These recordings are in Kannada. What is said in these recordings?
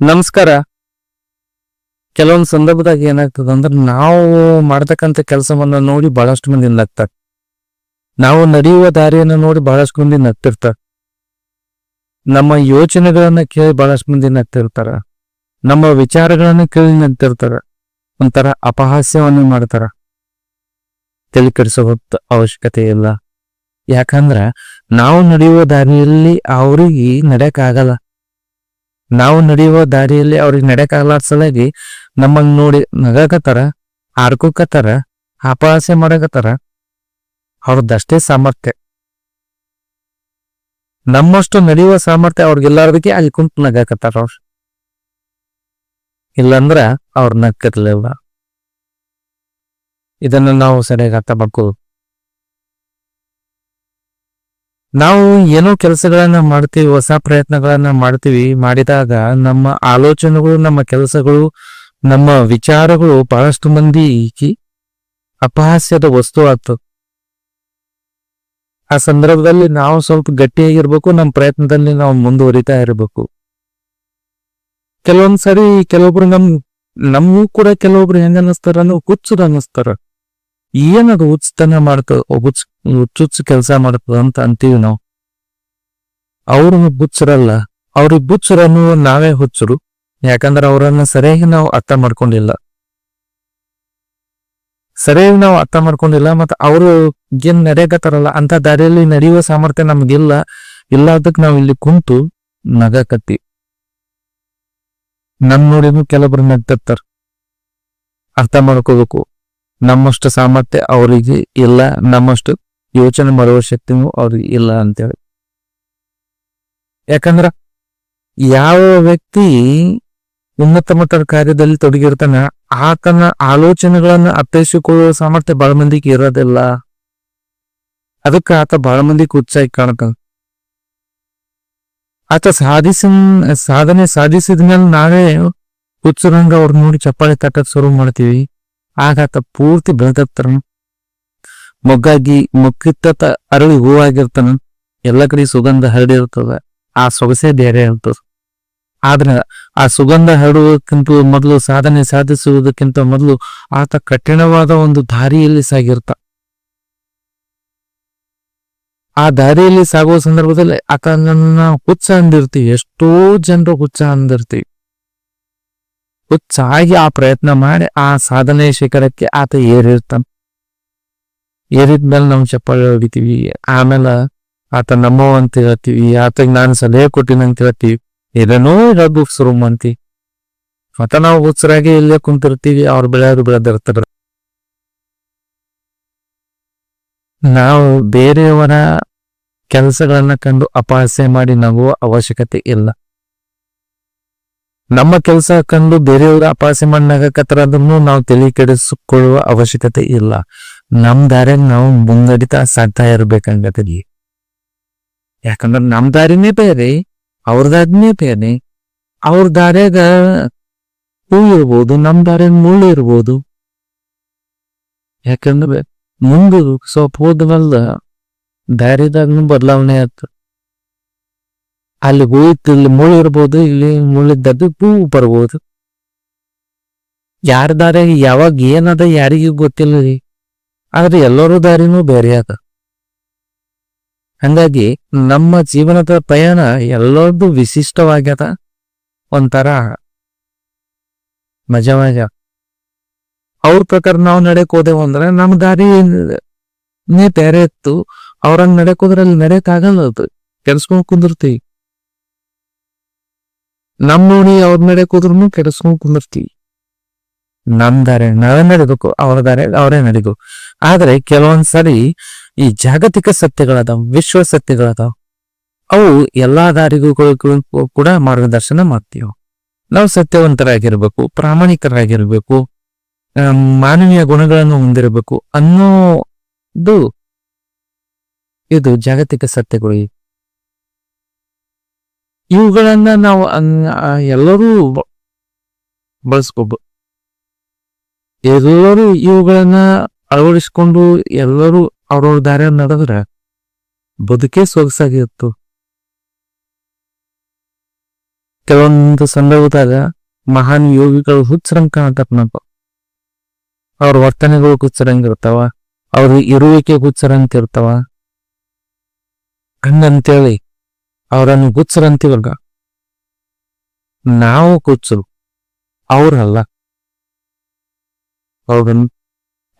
ನಮಸ್ಕಾರ. ಕೆಲವೊಂದು ಸಂದರ್ಭದಾಗ ಏನಾಗ್ತದ ಅಂದ್ರೆ ನಾವು ಮಾಡ್ತಕ್ಕಂಥ ಕೆಲಸವನ್ನ ನೋಡಿ ಬಹಳಷ್ಟು ಮಂದಿ ನಗ್ತಾರೆ. ನಾವು ನಡೆಯುವ ದಾರಿಯನ್ನ ನೋಡಿ ಬಹಳಷ್ಟು ಮಂದಿ ನಗ್ತಿರ್ತಾರೆ. ನಮ್ಮ ಯೋಚನೆಗಳನ್ನ ಕೇಳಿ ಬಹಳಷ್ಟು ಮಂದಿ ನಗ್ತಿರ್ತಾರ. ನಮ್ಮ ವಿಚಾರಗಳನ್ನ ಕೇಳಿ ನಗ್ತಿರ್ತಾರ. ಒಂಥರ ಅಪಹಾಸ್ಯವನ್ನು ಮಾಡ್ತಾರ. ತಲೆ ಕೆಡಿಸೋ ಅವಶ್ಯಕತೆ ಇಲ್ಲ. ಯಾಕಂದ್ರ ನಾವು ನಡೆಯುವ ದಾರಿಯಲ್ಲಿ ಅವ್ರಿಗೆ ನಡೆಯಕ್ ಆಗಲ್ಲ ನಾವು ನಡೆಯುವ ದಾರಿಯಲ್ಲಿ ಅವ್ರಿಗೆ ನಡೆಯಕ್ಕಾಗಲ್ಲ ಸಲುವಾಗಿ ನಮ್ಮನ್ನ ನೋಡಿ ನಗಕತ್ತಾರ ಆರ್ಕೋಕತ್ತಾರ ಅಪಹಾಸ್ಯ ಮಾಡಕತ್ತಾರ ಅವ್ರದ್ದಷ್ಟೇ ಸಾಮರ್ಥ್ಯ. ನಮ್ಮಷ್ಟು ನಡೆಯುವ ಸಾಮರ್ಥ್ಯ ಅವ್ರಿಗೆಲ್ಲಾರ್ದಕ್ಕೆ ಅಲ್ಲಿ ಕುಂತು ನಗಾಕತ್ತಾರ ಅವ್ರು. ಇಲ್ಲಂದ್ರ ಅವ್ರ ನಗ್ತಿರ್ಲಿಲ್ಲ. ಇದನ್ನ ನಾವು ಸರಿಯಾಗಿ ಅರ್ಥ ಮಾಡ್ಕೋದು ನಾವು ಏನೋ ಕೆಲಸಗಳನ್ನ ಮಾಡ್ತೀವಿ, ಹೊಸ ಪ್ರಯತ್ನಗಳನ್ನ ಮಾಡ್ತೀವಿ, ಮಾಡಿದಾಗ ನಮ್ಮ ಆಲೋಚನೆಗಳು, ನಮ್ಮ ಕೆಲಸಗಳು, ನಮ್ಮ ವಿಚಾರಗಳು ಬಹಳಷ್ಟು ಮಂದಿ ಅಪಹಾಸ್ಯದ ವಸ್ತು ಆಗ್ತದೆ ಆ ಸಂದರ್ಭದಲ್ಲಿ ನಾವು ಸ್ವಲ್ಪ ಗಟ್ಟಿಯಾಗಿರ್ಬೇಕು, ನಮ್ಮ ಪ್ರಯತ್ನದಲ್ಲಿ ನಾವು ಮುಂದುವರಿತಾ ಇರಬೇಕು. ಕೆಲವೊಂದ್ಸರಿ ಕೆಲವೊಬ್ರು ನಮ್, ನಮಗೂ ಕೂಡ ಕೆಲವೊಬ್ರು ಹೆಂಗ ಅನ್ನಿಸ್ತಾರ ಅಂದ್ರೆ ಅನ್ನಿಸ್ತಾರ. ಏನದು ಹುಚ್ಚತನ ಮಾಡ್ತ ಹುಚ್ಚ ಹುಚ್ಚುಚ್ಚು ಕೆಲಸ ಮಾಡ್ತದ ಅಂತ ಅಂತೀವಿ ನಾವು. ಅವ್ರು ಬುಚ್ಚರಲ್ಲ ಅವ್ರಿಗೆ ಬುಚ್ಚರನ್ನು ನಾವೇ ಹುಚ್ಚರು. ಯಾಕಂದ್ರೆ ಅವರನ್ನ ಸರಿಯಾಗಿ ನಾವು ಅರ್ಥ ಮಾಡ್ಕೊಂಡಿಲ್ಲ. ಸರಿಯಾಗಿ ನಾವು ಅರ್ಥ ಮಾಡ್ಕೊಂಡಿಲ್ಲ ಮತ್ತೆ ಅವರು ಏನ್ ನಡೆಯಕತ್ತಾರಲ್ಲ ಅಂತ ದಾರಿಯಲ್ಲಿ ನಡೆಯುವ ಸಾಮರ್ಥ್ಯ ನಮ್ಗಿಲ್ಲ. ಅದಕ್ಕೆ ನಾವ್ ಇಲ್ಲಿ ಕುಂತು ನಗಕತ್ತಿ. ನಮ್ ನೋಡಿನೂ ಕೆಲವೊಬ್ರು ನಗ್ತಿರ್ತಾರ. ಅರ್ಥ ಮಾಡ್ಕೋಬೇಕು. ನಮ್ಮಷ್ಟು ಸಾಮರ್ಥ್ಯ ಅವರಿಗೆ ಇಲ್ಲ, ನಮ್ಮಷ್ಟು ಯೋಚನೆ ಮಾಡುವ ಶಕ್ತಿನೂ ಅವ್ರಿಗೆ ಇಲ್ಲ ಅಂತೇಳಿ. ಯಾಕಂದ್ರ ಯಾವ ವ್ಯಕ್ತಿ ಉನ್ನತ ಮಟ್ಟದ ಕಾರ್ಯದಲ್ಲಿ ತೊಡಗಿರ್ತಾನ, ಆತನ ಆಲೋಚನೆಗಳನ್ನ ಅರ್ಥೈಸಿಕೊಳ್ಳುವ ಸಾಮರ್ಥ್ಯ ಬಹಳ ಮಂದಿಗೆ ಇರೋದಿಲ್ಲ. ಅದಕ್ಕೆ ಆತ ಬಹಳ ಮಂದಿಗೆ ಉತ್ಸಾಹ ಕಾಣ್ತಾನ. ಆತ ಸಾಧಿಸ ಸಾಧನೆ ಸಾಧಿಸಿದ ಮೇಲೆ ನಾವೇ ಹುಚ್ಚರಂಗ ಅವ್ರ ನೋಡಿ ಚಪ್ಪಾಳೆ ತಟ್ಟಕ್ಕೆ ಶುರು ಮಾಡ್ತೀವಿ. ಆಗ ಆತ ಪೂರ್ತಿ ಬೆಳೆದಿರ್ತಾನ. ಮೊಗ್ಗಾಗಿ ಮುಕ್ಕಿತ್ತ ಅರಳಿ ಹೂವಾಗಿರ್ತಾನ. ಎಲ್ಲ ಕಡೆ ಸುಗಂಧ ಹರಡಿರ್ತದ ಆ ಸೊಗಸೆ ಬೇರೆ ಇರ್ತದ. ಆದ್ರೆ ಆ ಸುಗಂಧ ಹರಡುವುದಕ್ಕಿಂತ ಮೊದಲು ಸಾಧನೆ ಸಾಧಿಸುವುದಕ್ಕಿಂತ ಮೊದಲು ಆತ ಕಠಿಣವಾದ ಒಂದು ದಾರಿಯಲ್ಲಿ ಸಾಗಿರ್ತ. ಆ ದಾರಿಯಲ್ಲಿ ಸಾಗುವ ಸಂದರ್ಭದಲ್ಲಿ ಆತನನ್ನ ಹುಚ್ಚ ಅಂದಿರ್ತೀವಿ ಎಷ್ಟೋ ಜನರು ಹುಚ್ಚ ಅಂದಿರ್ತೀವಿ ಹುಚ್ಚಾಗಿ ಆ ಪ್ರಯತ್ನ ಮಾಡಿ ಆ ಸಾಧನೆ ಶಿಖರಕ್ಕೆ ಆತ ಏರಿರ್ತಾನ. ಏರಿದ್ಮೇಲೆ ನಾವು ಚಪ್ಪಾಳೆ ಹೊಡಿತೀವಿ, ಆಮೇಲೆ ಆತ ನಮ್ಮವ ಅಂತ ಹೇಳ್ತೀವಿ ಆತಗ್ ನಾನು ಸಲಹೆ ಕೊಟ್ಟಿನ ಅಂತ ಹೇಳ್ತೀವಿ, ಏನೇನೋ ಹೇಳೋದು ಶುರು ಅಂತಿ ಮತ್ತ ನಾವು ಹುಚ್ಚರಾಗಿ ಇಲ್ಲೇ ಕುಂತಿರ್ತೀವಿ, ಅವ್ರ ಬೆಳೆಯೋರು ಬೆಳೆದಿರ್ತಾರ. ನಾವು ಬೇರೆಯವರ ಕೆಲಸಗಳನ್ನ ಕಂಡು ಅಪಹಾಸ್ಯ ಮಾಡಿ ನಗುವ ಅವಶ್ಯಕತೆ ಇಲ್ಲ. ನಮ್ಮ ಕೆಲಸ ಕಂಡು ಬೇರೆಯವರ ಅಪಾಸೆ ಮಾಡಿ ನಗಕತ್ರ ಅದನ್ನು ನಾವು ತಲೆ ಕೆಡಿಸಿಕೊಳ್ಳುವ ಅವಶ್ಯಕತೆ ಇಲ್ಲ. ನಮ್ ದಾರ್ಯಾಗ ನಾವು ಮುಂದಡಿತಾ ಸಾಧ್ಯ ಇರ್ಬೇಕಂಗತಿ ಯಾಕಂದ್ರೆ ನಮ್ ದಾರಿನೇ ಬೇರೆ ಅವ್ರದಾದ್ನೇ ಬೇರೆ. ಅವ್ರ ದಾರ್ಯಾಗ ಹೂ ಇರ್ಬೋದು, ನಮ್ ದಾರ್ಯಾಗ ಮುಳ್ಳು ಇರ್ಬೋದು. ಯಾಕಂದ್ರೆ ಮುಂದೆ ಸ್ವಲ್ಪ ಹೋದ್ವಲ್ಲ ದಾರಿದಾಗ್ನು ಬದಲಾವಣೆ ಆಯ್ತು ಅಲ್ಲಿ ಹೂ ಇತ್ತು ಇಲ್ಲಿ ಮುಳ್ಳು ಇರ್ಬೋದು, ಇಲ್ಲಿ ಮುಳ್ಳಿದ್ದದ್ದು ಹೂ ಬರ್ಬೋದು. ಯಾರ ದಾರಿ, ಯಾವಾಗ ಏನದ ಯಾರಿಗೂ ಗೊತ್ತಿಲ್ಲ ರೀ. ಆದ್ರೆ ಎಲ್ಲರೂ ದಾರಿನೂ ಬೇರೆ ಅದ. ಹಂಗಾಗಿ ನಮ್ಮ ಜೀವನದ ಪಯಣ ಎಲ್ಲರದ್ದು ವಿಶಿಷ್ಟವಾಗ್ಯದ. ಒಂಥರ ಮಜಾ ಮಜಾ ಅವ್ರ ಪ್ರಕಾರ ನಾವು ನಡೆಕ್ ಹೋದೆವು ಅಂದ್ರೆ ನಮ್ ದಾರಿ ಬೇರೆ ಇತ್ತು. ಅವ್ರಂಗ್ ನಡೆಕ್ ಹೋದ್ರೆ ಅಲ್ಲಿ ನಡೆಯಕ್ ಆಗಲ್ಲ ಅದು ಕೆಲ್ಸ್ಕೊಂಡ್ ಕುಂದಿರ್ತೀವಿ. ನಮ್ ನೋಡಿ ಅವ್ರ ನಡೆ ಕೂದ್ರು ಕೆಡಿಸ್ಕೊಂಡ್ ಕುಂದಿರ್ತೀವಿ. ನಮ್ ದಾರೆ ನಾವೇ ನಡಿಬೇಕು ಅವ್ರ ದಾರೆ ಅವರೇ ನಡಿಬೇಕು ಆದ್ರೆ ಕೆಲವೊಂದ್ಸರಿ ಈ ಜಾಗತಿಕ ಸತ್ಯಗಳದಾವ, ವಿಶ್ವ ಸತ್ಯಗಳದಾವ, ಅವು ಎಲ್ಲಾ ದಾರಿಗೂ ಕೂಡ ಮಾರ್ಗದರ್ಶನ ಮಾಡ್ತೀವಿ. ನಾವು ಸತ್ಯವಂತರಾಗಿರ್ಬೇಕು, ಪ್ರಾಮಾಣಿಕರಾಗಿರ್ಬೇಕು ಮಾನವೀಯ ಗುಣಗಳನ್ನು ಹೊಂದಿರಬೇಕು ಅನ್ನೋದು ಇದು ಜಾಗತಿಕ ಸತ್ಯಗಳು. ಇವುಗಳನ್ನ ನಾವು ಎಲ್ಲರೂ ಬಳಸ್ಕೊಬ, ಎಲ್ಲರೂ ಇವುಗಳನ್ನ ಅಳವಡಿಸ್ಕೊಂಡು ಎಲ್ಲರೂ ಅವ್ರವ್ರ ದಾರಿಯ ನಡೆದ್ರೆ ಬದುಕೇ ಸೊಗಸಾಗಿತ್ತು. ಕೆಲವೊಂದು ಸಂದರ್ಭದಾಗ ಮಹಾನ್ ಯೋಗಿಗಳು ಹುಚ್ಚರಂಗ್ ಕಾಣತಪ್ಪ ನಪ್ಪ ಅವ್ರ ವರ್ತನೆಗಳು ಹುಚ್ಚರಂಗ್ ಇರ್ತಾವ, ಅವ್ರ ಇರುವಿಕೆ ಹುಚ್ಚರಂತಿರ್ತಾವ ಹಂಗಂತೇಳಿ ಅವ್ರನ್ನು ಹುಚ್ಚರಂತೀವಲ್ಗ ನಾವು ಗುಚ್ಚರು ಅವ್ರಲ್ಲ. ಅವ್ರನ್ನ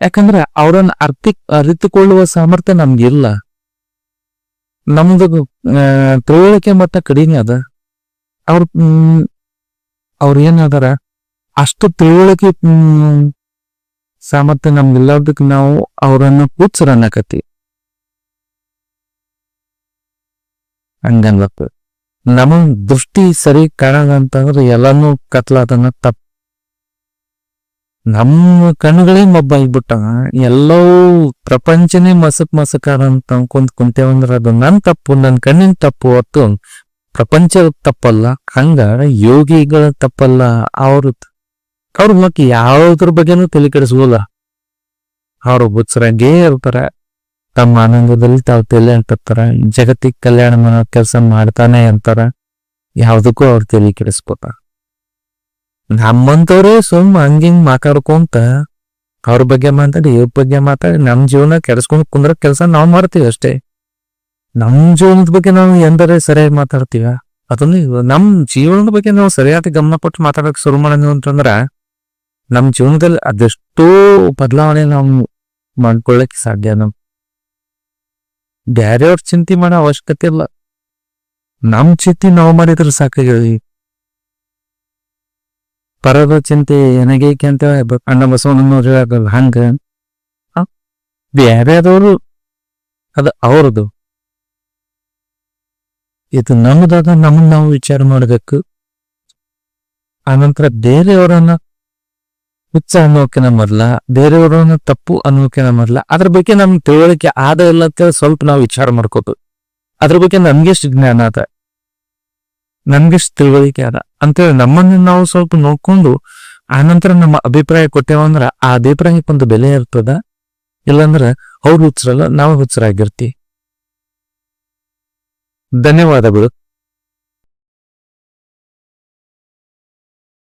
ಯಾಕಂದ್ರೆ ಅವರನ್ನು ಅರ್ಥಿ ಅರಿತುಕೊಳ್ಳುವ ಸಾಮರ್ಥ್ಯ ನಮ್ಗಿಲ್ಲ. ನಮ್ದು ತಿಳುವಳಿಕೆ ಮಟ್ಟ ಕಡಿಮೆ ಅದ. ಅವ್ರ ಅವ್ರ ಏನದಾರ ಅಷ್ಟು ತಿಳುವಳಿಕೆ ಸಾಮರ್ಥ್ಯ ನಮ್ಗಿಲ್ಲದಕ್ಕೆ ನಾವು ಅವರನ್ನು ಹುಚ್ಚರ ಹಂಗನ್ಬೇಕು. ನಮ್ ದೃಷ್ಟಿ ಸರಿ ಕಾಣದಂತಂದ್ರೆ ಎಲ್ಲಾನು ಕತ್ಲಾದನ್ನ ತಪ್ಪ ನಮ್ಮ ಕಣ್ಣುಗಳೇ ಮಬ್ಬ ಆಗ್ಬಿಟ್ಟ ಎಲ್ಲವೂ ಪ್ರಪಂಚನೇ ಮಸಕ್ ಮಸಕಾರ ಅಂತ ಅನ್ಕೊಂಡ್ ಕುಂತೇವಂದ್ರ ಅದು ನನ್ ತಪ್ಪು, ನನ್ ಕಣ್ಣಿನ ತಪ್ಪು, ಹೊತ್ತು ಪ್ರಪಂಚ ತಪ್ಪಲ್ಲ, ಹಂಗ ಯೋಗಿಗಳ ತಪ್ಪಲ್ಲ, ಅವ್ರ ಅವ್ರ ಮಕ್ ಯಾವ್ದ್ರ ಬಗ್ಗೆನೂ ತಲೆ ಕೆಡಿಸ್ಬೋಲ್ಲ ಅವ್ರು ಬುತ್ಸರಂಗೇ ಇರ್ತಾರ. ತಮ್ಮ ಆನಂದದಲ್ಲಿ ತಾವು ತಲೆ ಜಗತ್ತಿಗೆ ಕಲ್ಯಾಣ ಮಾಡೋ ಕೆಲಸ ಮಾಡ್ತಾನೆ ಅಂತಾರ. ಯಾವುದಕ್ಕೂ ಅವ್ರ ತಲೆ ಕೆಡಿಸ್ಕೋತಾರ ನಮ್ಮಂತವ್ರೇ ಸುಮ್ಮ ಹಂಗಿಂಗ್ ಮಾತಾಡ್ಕೊಂತ ಅವ್ರ ಬಗ್ಗೆ ಮಾತಾಡಿ, ಇವ್ರ ಬಗ್ಗೆ ಮಾತಾಡಿ ನಮ್ಮ ಜೀವನ ಕೆಡಿಸ್ಕೊಂಡು ಕುಂದ್ರ ಕೆಲಸ ನಾವ್ ಮಾಡ್ತೀವಿ ಅಷ್ಟೇ. ನಮ್ಮ ಜೀವನದ ಬಗ್ಗೆ ನಾವು ಎಂದರೆ ಸರಿಯಾಗಿ ಮಾತಾಡ್ತೀವ? ಅದನ್ನು ನಮ್ಮ ನಮ್ ಜೀವನದ ಬಗ್ಗೆ ನಾವು ಸರಿಯಾದ ಗಮನ ಕೊಟ್ಟು ಮಾತಾಡೋಕೆ ಶುರು ಮಾಡೋದು ಅಂತಂದ್ರ ನಮ್ಮ ಜೀವನದಲ್ಲಿ ಅದೆಷ್ಟೋ ಬದಲಾವಣೆ ನಾವು ಮಾಡ್ಕೊಳ್ಳಕ್ಕೆ ಸಾಧ್ಯ ನಮ್ ಬ್ಯಾರೆಯವ್ರ ಚಿಂತೆ ಮಾಡೋ ಅವಶ್ಯಕತೆ ಇಲ್ಲ. ನಮ್ ಚಿಂತೆ ನಾವು ಮಾಡಿದ್ರೆ ಸಾಕಾಗಿ ಪರದ ಚಿಂತೆ ನನಗೇಕೆ ಅಂತ ಅಣ್ಣ ಬಸವಣ್ಣನವ್ರು ಹೇಳಲ್ಲ ಹಂಗ? ಬ್ಯಾರೆದವ್ರು ಅದು ಅವ್ರದ್ದು ಇದು ನಮ್ಮದಾದ ನಮ್ಮನ್ನ ನಾವು ವಿಚಾರ ಮಾಡಬೇಕು. ಆನಂತರ ಬೇರೆಯವರನ್ನ ಹುಚ್ಚ ಅನ್ನೋಕಿನ ನಮ್ಮಲ್ಲ ಬೇರೆಯವರನ್ನ ತಪ್ಪು ಅನ್ನೋಕಿನ ನಮ್ಮಲ್ಲ ಅದ್ರ ಬಗ್ಗೆ ನಮ್ಗೆ ತಿಳುವಳಿಕೆ ಆದ ಇಲ್ಲ ಅಂತೇಳಿ ಸ್ವಲ್ಪ ನಾವು ವಿಚಾರ ಮಾಡ್ಕೋತು. ಅದ್ರ ಬಗ್ಗೆ ನಮ್ಗೆಷ್ಟು ಜ್ಞಾನ ಅದ? ನಮ್ಗೆಷ್ಟು ತಿಳುವಳಿಕೆ ಅದ? ಅಂತೇಳಿ ನಮ್ಮನ್ನ ನಾವು ಸ್ವಲ್ಪ ನೋಡ್ಕೊಂಡು, ಆನಂತರ ನಮ್ಮ ಅಭಿಪ್ರಾಯ ಕೊಟ್ಟೇವಂದ್ರ ಆ ಅಭಿಪ್ರಾಯಕ್ಕೆ ಬೆಲೆ ಇರ್ತದ? ಇಲ್ಲಂದ್ರ, ಅವ್ರು ಹುಚ್ಚರಲ್ಲ, ನಾವು ಹುಚ್ಚರಾಗಿರ್ತಿ ಧನ್ಯವಾದಗಳು.